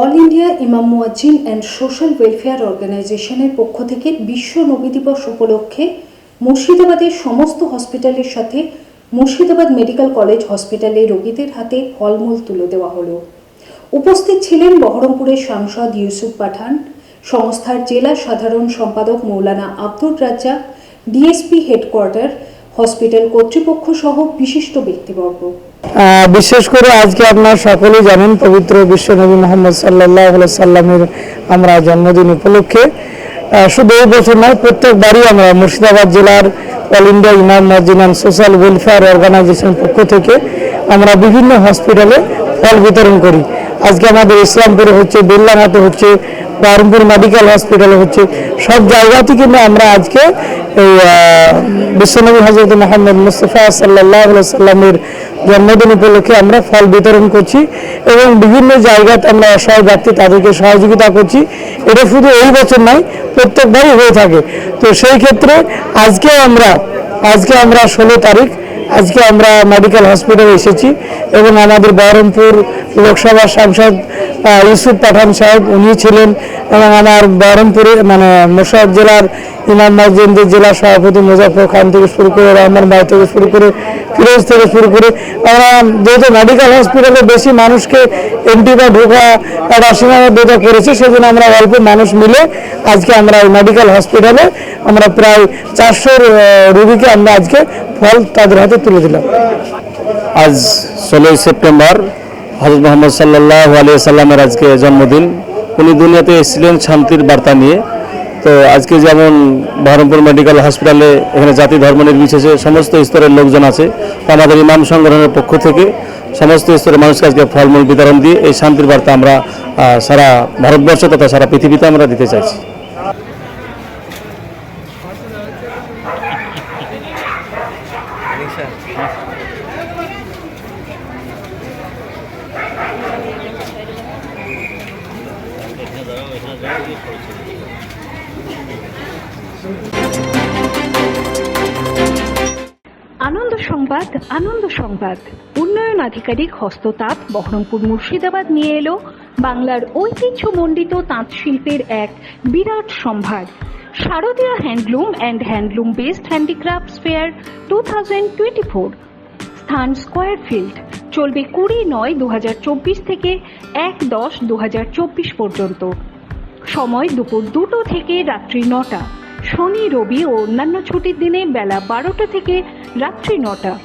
All India ইমাম মুয়াজ্জিন and social welfare অর্গানাইজেশনের পক্ষ থেকে বিশ্ব নবী দিবস উপলক্ষে মুর্শিদাবাদের সমস্ত হসপিটালের সাথে মুর্শিদাবাদ মেডিকেল কলেজ হসপিটালে রোগীদের হাতে ফলমূল তুলে দেওয়া হলো। উপস্থিত ছিলেন বহরমপুরের সাংসদ ইউসুফ পাঠান, সংস্থার জেলা সাধারণ সম্পাদক Maulana Abdur Razzak, DSP headquarter, hospital কর্তৃপক্ষ সহ বিশিষ্ট ব্যক্তিবর্গ। বিশেষ করে আজকে আপনারা সকলেই জানেন পবিত্র বিশ্বনবী মোহাম্মদ সাল্লাহ সাল্লামের আমরা জন্মদিন উপলক্ষে। শুধু এই বছর নয়, প্রত্যেকবারই আমরা মুর্শিদাবাদ জেলার all India imam and social welfare organisation পক্ষ থেকে আমরা বিভিন্ন হসপিটালে ফল বিতরণ করি। আজকে আমাদের ইসলামপুরে হচ্ছে বেল্লাঘাটে হচ্ছে, বহরমপুর মেডিকেল হসপিটালে হচ্ছে, সব জায়গাতে কিন্তু আমরা আজকে এই বিশ্বনবী হজরত মোহাম্মদ মুস্তফা সাল্লাহ সাল্লামের জন্মদিন উপলক্ষে আমরা ফল বিতরণ করছি এবং বিভিন্ন জায়গাতে আমরা অসহায় ব্যক্তি তাদেরকে সহযোগিতা করছি। এটা শুধু এই বছর নয় প্রত্যেকবারই হয়ে থাকে। তো সেই ক্ষেত্রে আজকে আমরা আজকে আমরা ষোলো তারিখ, আজকে আমরা মেডিকেল হসপিটালে এসেছি এবং আমাদের বহরমপুর লোকসভা সাংসদ ইউসুফ পাঠান সাহেব, উনি ছিলেন এবং আমার বহরমপুরে মানে মুর্শিদাবাদ জেলার ইমাম মসজিদের জেলা সভাপতি মুজাফর খান থেকে শুরু করে, রহমান ভাই থেকে শুরু করে, ফিরোজ থেকে শুরু করে। আমরা যেহেতু মেডিকেল হসপিটালে বেশি মানুষকে এন্ট্রি বা ঢোকা একটা সীমাবদ্ধতা করেছে, সেজন্য আমরা অল্প মানুষ মিলে আজকে আমরা এই মেডিকেল হসপিটালে আমরা প্রায় চারশোর রুগীকে আমরা আজকে ফল তাদের হাতে তুলে দিলাম। আজ ষোলোই সেপ্টেম্বর হজরত মোহাম্মদ সাল্লাহ আলিয়া সাল্লামের আজকে জন্মদিন। উনি দুনিয়াতে এসেছিলেন শান্তির বার্তা নিয়ে, তো আজকে যেমন বহরমপুর মেডিকেল হসপিটালে এখানে জাতি ধর্ম নির্বিশেষে সমস্ত স্তরের লোকজন আছে আমাদের ইমাম সংগঠনের পক্ষ থেকে সমস্ত স্তরের মানুষকে আজকে ফলমূল বিতরণ দিয়ে এই শান্তির বার্তা আমরা সারা ভারতবর্ষ তথা সারা পৃথিবীতে আমরা দিতে চাইছি। আনন্দ সংবাদ আনন্দ সংবাদ। উন্নয়ন আধিকারিক হস্ততাঁত বহরমপুর মুর্শিদাবাদ নিয়ে এলো বাংলার ঐতিহ্যমণ্ডিত তাঁত শিল্পের এক বিরাট সম্ভার। শারদীয় handloom and handloom based handicrafts fair two thousand twenty four. স্থান স্কোয়ার ফিল্ড। চলবে কুড়ি নয় দু থেকে এক দশ দু পর্যন্ত। সময় দুপুর দুটো থেকে রাত্রি নটা। শনি, রবি ও অন্যান্য ছুটির দিনে বেলা বারোটা থেকে রাত্রি নটা।